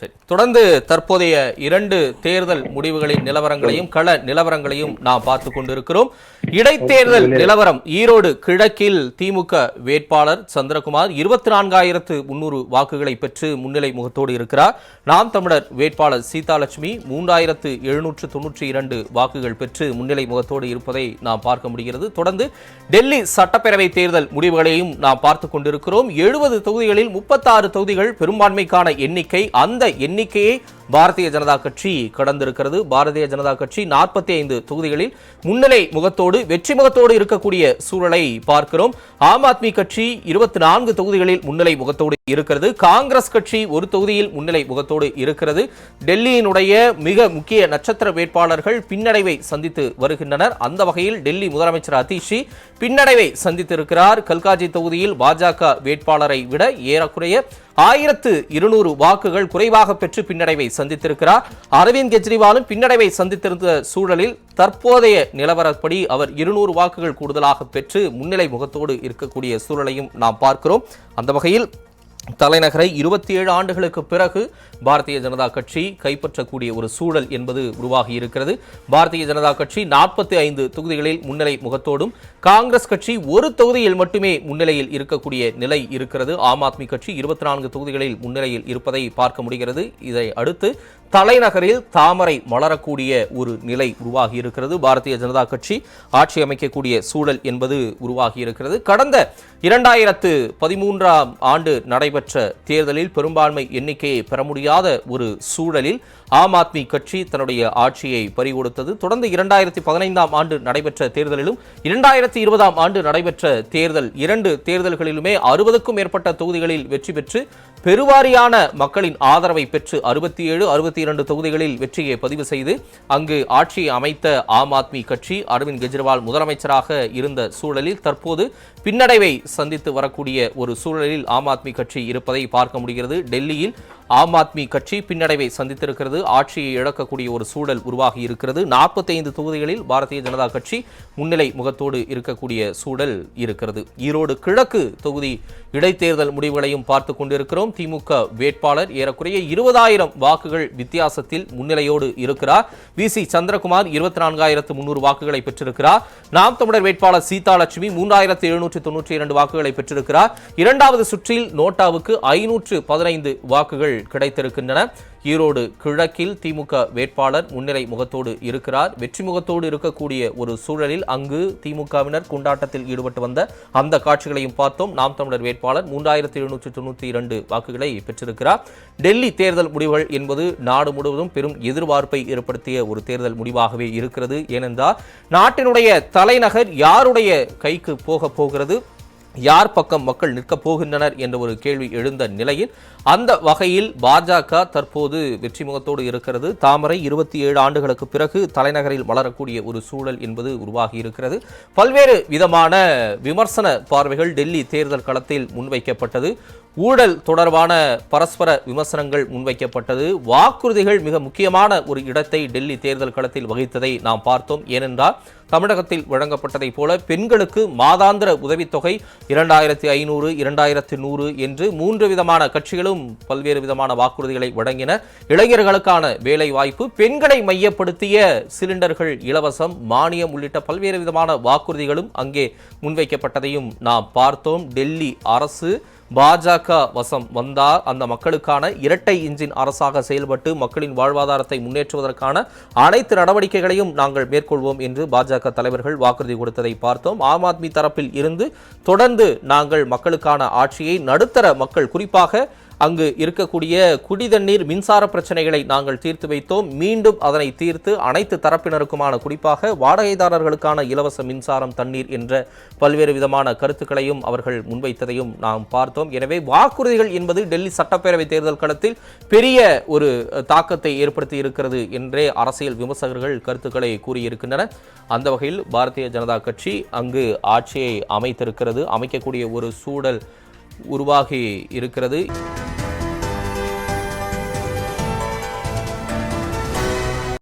சரி. தொடர்ந்து தற்போதைய இரண்டு தேர்தல் முடிவுகளின் நிலவரங்களையும் கள நிலவரங்களையும் நாம் பார்த்து கொண்டிருக்கிறோம். இடைத்தேர்தல் நிலவரம் ஈரோடு கிழக்கில் திமுக வேட்பாளர் சந்திரகுமார் இருபத்தி நான்காயிரத்து முன்னூறு வாக்குகளை பெற்று முன்னிலை முகத்தோடு இருக்கிறார். நாம் தமிழர் வேட்பாளர் சீதாலட்சுமி மூன்றாயிரத்து எழுநூற்று தொன்னூற்றி இரண்டு வாக்குகள் பெற்று முன்னிலை முகத்தோடு இருப்பதை நாம் பார்க்க முடிகிறது. தொடர்ந்து டெல்லி சட்டப்பேரவை தேர்தல் முடிவுகளையும் நாம் பார்த்து கொண்டிருக்கிறோம். எழுபது தொகுதிகளில் முப்பத்தாறு தொகுதிகள் பெரும்பான்மைக்கான எண்ணிக்கை அந்த எண்ணிக்கையை பாரதிய ஜனதா கட்சி கடந்திருக்கிறது. பாரதிய ஜனதா கட்சி நாற்பத்தி ஐந்து தொகுதிகளில் முன்னிலை முகத்தோடு வெற்றி முகத்தோடு இருக்கக்கூடிய சூழலை பார்க்கிறோம். ஆம் ஆத்மி கட்சி இருபத்தி நான்கு தொகுதிகளில் முன்னிலை முகத்தோடு இருக்கிறது. காங்கிரஸ் கட்சி ஒரு தொகுதியில் முன்னிலை முகத்தோடு இருக்கிறது. டெல்லியினுடைய மிக முக்கிய நட்சத்திர வேட்பாளர்கள் பின்னடைவை சந்தித்து வருகின்றனர். அந்த வகையில் டெல்லி முதலமைச்சர் அதிஷி பின்னடைவை சந்தித்திருக்கிறார். கல்காஜி தொகுதியில் பாஜக வேட்பாளரை விட ஏறக்குறைய ஆயிரத்து இருநூறு வாக்குகள் குறைவாக பெற்று பின்னடைவை சந்தித்திருக்கிறார். அரவிந்த் கெஜ்ரிவாலும் பின்னடைவை சந்தித்திருந்த சூழலில் தற்போதைய நிலவரப்படி அவர் இருநூறு வாக்குகள் கூடுதலாக பெற்று முன்னிலை முகத்தோடு இருக்கக்கூடிய சூழலையும் நாம் பார்க்கிறோம். அந்த வகையில் தலைநகரை இருபத்தி ஏழு ஆண்டுகளுக்கு பிறகு பாரதிய ஜனதா கட்சி கைப்பற்றக்கூடிய ஒரு சூழல் என்பது உருவாகி இருக்கிறது. பாரதிய ஜனதா கட்சி நாற்பத்தி ஐந்து தொகுதிகளில் முன்னிலை முகத்தோடும் காங்கிரஸ் கட்சி ஒரு தொகுதியில் மட்டுமே முன்னிலையில் இருக்கக்கூடிய நிலை இருக்கிறது. ஆம் ஆத்மி கட்சி இருபத்தி நான்கு தொகுதிகளில் முன்னிலையில் இருப்பதை பார்க்க முடிகிறது. இதை அடுத்து தலைநகரில் தாமரை மலரக்கூடிய ஒரு நிலை உருவாகி இருக்கிறது பாரதிய ஜனதா கட்சி ஆட்சி அமைக்கக்கூடிய சூழல் என்பது உருவாகி இருக்கிறது கடந்த இரண்டாயிரத்து பதிமூன்றாம் ஆண்டு நடைபெற்ற தேர்தலில் பெரும்பான்மை எண்ணிக்கையை பெற முடியாத ஒரு சூழலில் ஆம் ஆத்மி கட்சி தன்னுடைய ஆட்சியை பறிகொடுத்தது. தொடர்ந்து இரண்டாயிரத்தி பதினைந்தாம் ஆண்டு நடைபெற்ற தேர்தலிலும் இரண்டாயிரத்தி இருபதாம் ஆண்டு நடைபெற்ற தேர்தல் இரண்டு தேர்தல்களிலுமே அறுபதுக்கும் மேற்பட்ட தொகுதிகளில் வெற்றி பெற்று பெருவாரியான மக்களின் ஆதரவை பெற்று அறுபத்தி ஏழு அறுபத்தி இரண்டு தொகுதிகளில் வெற்றியை பதிவு செய்து அங்கு ஆட்சியை அமைத்த ஆம் ஆத்மி கட்சி அரவிந்த் கெஜ்ரிவால் முதலமைச்சராக இருந்த சூழலில் தற்போது பின்னடைவை சந்தித்து வரக்கூடிய ஒரு சூழலில் ஆம் ஆத்மி கட்சி இருப்பதை பார்க்க முடிகிறது. டெல்லியில் ஆம் ஆத்மி கட்சி பின்னடைவை சந்தித்திருக்கிறது. ஆட்சியை இழக்கக்கூடிய ஒரு சூழல் உருவாகி இருக்கிறது. நாற்பத்தைந்து தொகுதிகளில் பாரதிய ஜனதா கட்சி முன்னிலை முகத்தோடு இருக்கக்கூடிய சூழல் இருக்கிறது. ஈரோடு கிழக்கு தொகுதி இடைத்தேர்தல் முடிவுகளையும் பார்த்து கொண்டிருக்கிறோம். திமுக வேட்பாளர் ஏறக்குறைய இருபதாயிரம் வாக்குகள் வித்தியாசத்தில் முன்னிலையோடு இருக்கிறார். வி சி சந்திரகுமார் இருபத்தி நான்காயிரத்து முன்னூறு வாக்குகளை பெற்றிருக்கிறார். நாம் தமிழர் வேட்பாளர் சீதாலட்சுமி மூன்றாயிரத்து எழுநூற்று தொன்னூற்றி இரண்டு வாக்குகளை பெற்றிருக்கிறார். இரண்டாவது சுற்றில் நோட்டாவுக்கு ஐநூற்று பதினைந்து வாக்குகள் கிடைத்திருக்கின்றன. ஈரோடு கிழக்கில் திமுக வேட்பாளர் முன்னிலை முகத்தோடு இருக்கிறார். வெற்றி முகத்தோடு இருக்கக்கூடிய ஒரு சூழலில் அங்கு திமுகவினர் கொண்டாட்டத்தில் ஈடுபட்டு வந்த அந்த காட்சிகளையும் பார்த்தோம். நாம் தமிழர் வேட்பாளர் மூன்றாயிரத்தி எழுநூற்றி தொண்ணூற்றி இரண்டு வாக்குகளை பெற்றிருக்கிறார். டெல்லி தேர்தல் முடிவுகள் என்பது நாடு முழுவதும் பெரும் எதிர்பார்ப்பை ஏற்படுத்திய ஒரு தேர்தல் முடிவாகவே இருக்கிறது. ஏனென்றால் நாட்டினுடைய தலைநகர் யாருடைய கைக்கு போக போகிறது? யார் பக்கம் மக்கள் நிற்கப் போகின்றனர் என்ற ஒரு கேள்வி எழுந்த நிலையில் அந்த வகையில் பாஜக தற்போது வெற்றி முகத்தோடு இருக்கிறது. தாமரை இருபத்தி ஏழு ஆண்டுகளுக்கு பிறகு தலைநகரில் வளரக்கூடிய ஒரு சூழல் என்பது உருவாகி இருக்கிறது. பல்வேறு விதமான விமர்சன பார்வைகள் டெல்லி தேர்தல் களத்தில் முன்வைக்கப்பட்டது. ஊழல் தொடர்பான பரஸ்பர விமர்சனங்கள் முன்வைக்கப்பட்டது. வாக்குறுதிகள் மிக முக்கியமான ஒரு இடத்தை டெல்லி தேர்தல் களத்தில் வகித்ததை நாம் பார்த்தோம். ஏனென்றால் தமிழகத்தில் வழங்கப்பட்டதைப் போல பெண்களுக்கு மாதாந்திர உதவித்தொகை இரண்டாயிரத்தி ஐநூறு இரண்டாயிரத்தி நூறு என்று மூன்று விதமான கட்சிகளும் பல்வேறு விதமான வாக்குறுதிகளை வழங்கின இளைஞர்களுக்கான வேலை வாய்ப்பு பெண்களை மையப்படுத்திய சிலிண்டர்கள் இலவசம் மானியம் உள்ளிட்ட பல்வேறு விதமான வாக்குறுதிகளும் அங்கே முன்வைக்கப்பட்டதையும் நாம் பார்த்தோம். டெல்லி அரசு பாஜக வசம் வந்தால் அந்த மக்களுக்கான இரட்டை இன்ஜின் அரசாக செயல்பட்டு மக்களின் வாழ்வாதாரத்தை முன்னேற்றுவதற்கான அனைத்து நடவடிக்கைகளையும் நாங்கள் மேற்கொள்வோம் என்று பாஜக தலைவர்கள் வாக்குறுதி கொடுத்ததை பார்த்தோம். ஆம் ஆத்மி தரப்பில் இருந்து தொடர்ந்து நாங்கள் மக்களுக்கான ஆட்சியை நடுத்தர மக்கள் குறிப்பாக அங்கு இருக்கக்கூடிய குடிதண்ணீர் மின்சார பிரச்சனைகளை நாங்கள் தீர்த்து வைத்தோம். மீண்டும் அதனை தீர்த்து அனைத்து தரப்பினருக்குமான குறிப்பாக வாடகைதாரர்களுக்கான இலவச மின்சாரம் தண்ணீர் என்ற பல்வேறு விதமான கருத்துக்களையும் அவர்கள் முன்வைத்ததையும் நாம் பார்த்தோம். எனவே வாக்குறுதிகள் என்பது டெல்லி சட்டப்பேரவை தேர்தல் களத்தில் பெரிய ஒரு தாக்கத்தை ஏற்படுத்தி இருக்கிறது என்றே அரசியல் விமர்சகர்கள் கருத்துக்களை கூறியிருக்கின்றனர் அந்த வகையில் பாரதிய ஜனதா கட்சி அங்கு ஆட்சியை அமைத்திருக்கிறது. அமைக்கக்கூடிய ஒரு சூழல் உருவாகி இருக்கிறது.